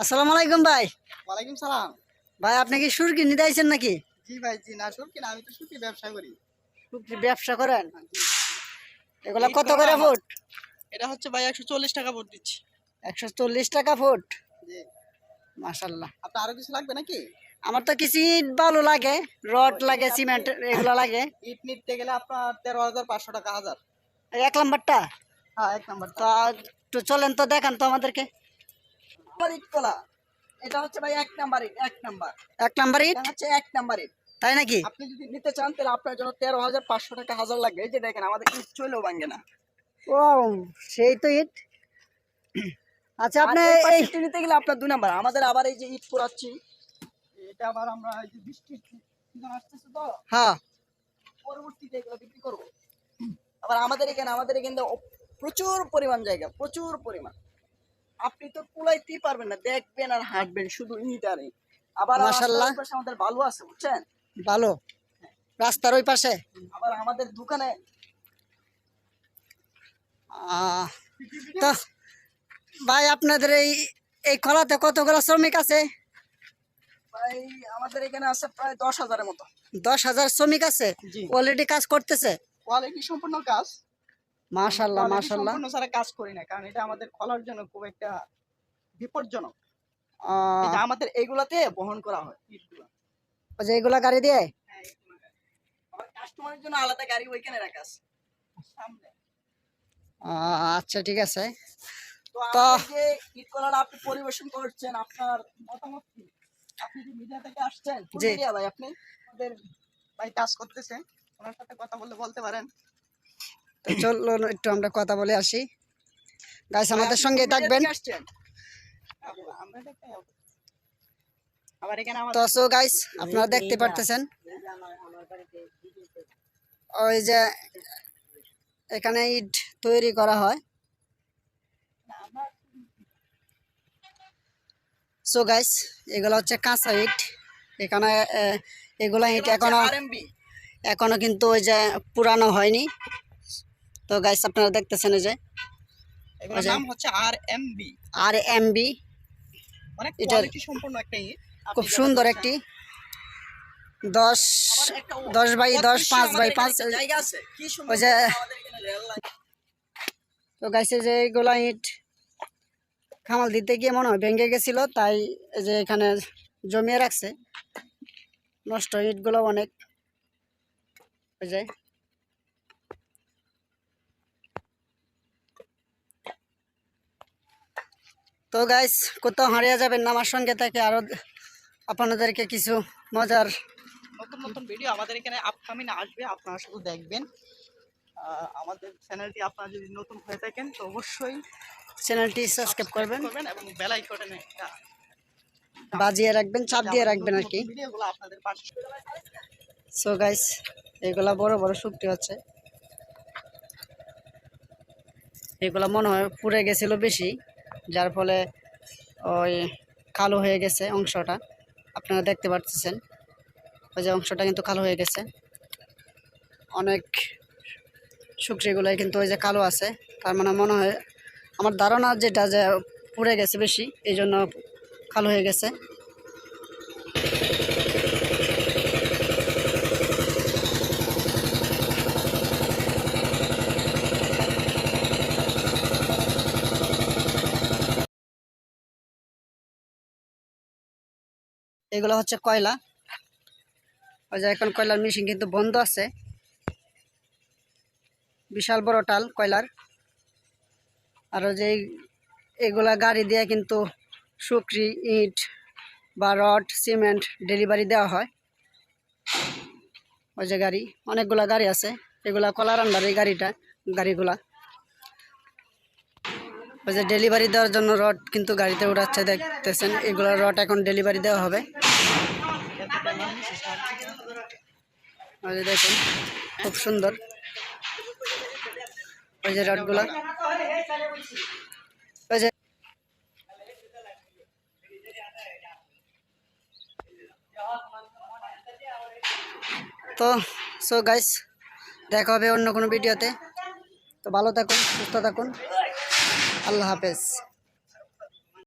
আসসালামু আলাইকুম ভাই। ওয়ালাইকুম সালাম। ভাই আপনি কি সুরকি নিতে আইছেন নাকি? জি ভাই জি না শুনকি না আমি তো শুনকি ব্যবসা করি। সুরকি ব্যবসা করেন? এগুলা কত করে ফুট? এটা হচ্ছে ভাই একশো চল্লিশ টাকা ভোট দিচ্ছি। একশো চল্লিশ টাকা ফুট? জি। মাসাল্লাহ আপনার আরও কিছু লাগবে নাকি? আমার তো কিছু ইট বালু লাগে রড লাগে সিমেন্ট এগুলো লাগে। ইট নিতে গেলে আপনার তেরো হাজার পাঁচশো টাকা হাজার। এক নাম্বারটা? হ্যাঁ এক নাম্বার তো একটু চলেন তো দেখান তো আমাদেরকে। ইট কলা এটা হচ্ছে ভাই এক নাম্বার ইট এক নাম্বার এক নাম্বার ইট হচ্ছে এক নাম্বার ইট তাই নাকি? আপনি যদি নিতে চান তাহলে আপনার জন্য তেরো হাজার পাঁচশো টাকা হাজার লাগবে। এই যে দেখেন আমাদের ইট চলেও ভাঙে না। ও সেই তো ইট। আচ্ছা আপনি এই ইট নিতে গেলে আপনার দুই নাম্বার আমাদের আবার এই যে ইট পোড়াচ্ছি এটা আবার আমরা এই যে সিজন আসতেছে তো হ্যাঁ। পরবর্তীতে এগুলো বিক্রি করব। আবার আমাদের এখানে আমাদের এখানে প্রচুর পরিমাণ জায়গা প্রচুর পরিমাণ। আপনি তো কুলাইতেই পারবেন না দেখবেন আর হাঁটবেন শুধু ইট আর ইট। আবার মাশাআল্লাহ। আমাদের বালু আছে বুঝছেন? ভালো রাস্তার ওই পাশে? আবার আমাদের দোকানে আহ, তো ভাই আপনাদের এই এই খোলাতে কতগুলো শ্রমিক আছে? প্রায় আমাদের এখানে আছে প্রায় দশ হাজারের মতো। দশ হাজার শ্রমিক আছে? অলরেডি কাজ করতেছে? কোয়ালিটি সম্পূর্ণ কাজ। মাশাল্লাহ সম্পূর্ণ ছাড়া কাজ করি না কারণ এটা আমাদের খোলার জন্য খুব একটা বিপজ্জনক। এটা আমাদের এইগুলাতে বহন করা হয় ওই যে এগুলা গাড়ি দিয়ে? হ্যাঁ, কাস্টমারের জন্য আলাদা গাড়ি ওইখানে রাখা আছে সামনে। আচ্ছা ঠিক আছে। তো যে কলাটা আপনি পরিবেশন করছেন আপনার মতামত কি? আপনি যে মিডিয়া থেকে আসছেন মিডিয়া ভাই আপনি? আমাদের ভাই কাজ করতেছে ওনার সাথে কথা বললে বলতে পারেন। তো চলুন একটু আমরা কথা বলে আসি। গাইস আমাদের আপনি সঙ্গে থাকবেন। তো সো গাইস আপনারা দেখতে পারতেছেন। ওই যে এখানে ইট তৈরি করা হয়। সো গাইস এগুলো হচ্ছে কাঁচা ইট। এখানে এগুলা ইট এখনও এখনও কিন্তু ওই যে পুরানো হয়নি। তো গাইস আপনারা দেখতেছেন এই যে। নাম হচ্ছে আর এম বি অনেক এটার- কোয়ালিটি সম্পূর্ণ একটা ইট। খুব সুন্দর একটি দশ দশ বাই দশ পাঁচ বাই পাঁচ জায়গা আছে। কি সুন্দর ওই যে- তো গাইছে যে এগুলা ইট খামাল দিতে গিয়ে মনে হয় ভেঙে গেছিল তাই এই যে এখানে জমিয়ে রাখছে। নষ্ট ইটগুলো অনেক। ওই যে তো গাইস কোথাও হারিয়ে যাবেন না। আমার সঙ্গে থেকে আরও আপনাদেরকে কিছু মজার নতুন নতুন ভিডিও আমাদের এখানে আপকামিং আসবে আপনারা শুধু দেখবেন। আমাদের চ্যানেলটি আপনারা যদি নতুন হয়ে থাকেন তো অবশ্যই চ্যানেলটি সাবস্ক্রাইব করবেন। এবং বেল আইকনে বাজিয়ে রাখবেন চাপ দিয়ে রাখবেন আর কি। ভিডিওগুলো আপনাদের পাশে। সো গাইস এগুলা বড় বড় শুকটি হচ্ছে। এগুলা মনে হয় পুড়ে গেছিল বেশি। যার ফলে ওই কালো হয়ে গেছে অংশটা। আপনারা দেখতে পাচ্ছেন ওই যে অংশটা কিন্তু কালো হয়ে গেছে। অনেক শুকরিগুলোই কিন্তু ওই যে কালো আছে। তার মানে মনে হয় আমার ধারণা যেটা যে পুড়ে গেছে বেশি এই জন্য কালো হয়ে গেছে। এগুলো হচ্ছে কয়লা। ওই যে এখন কয়লার মেশিন কিন্তু বন্ধ আছে। বিশাল বড় টাল কয়লার। আর ওই যে এগুলা গাড়ি দিয়ে কিন্তু শুকরি, ইট বা রড, সিমেন্ট ডেলিভারি দেওয়া হয়। ওই যে গাড়ি, অনেকগুলা গাড়ি আছে। এগুলা কলার আন্ডার এই গাড়িটা, গাড়িগুলা। ওই যে ডেলিভারি দেওয়ার জন্য রড কিন্তু গাড়িতে উঠাচ্ছে দেখতেছেন। এগুলো রড এখন ডেলিভারি দেওয়া হবে। দেখুন, খুব সুন্দর। ওই যে রডগুলা। যে তো সো গাইস দেখা হবে অন্য কোনো ভিডিওতে। তো ভালো থাকুন, সুস্থ থাকুন। আল্লাহ হাফেজ।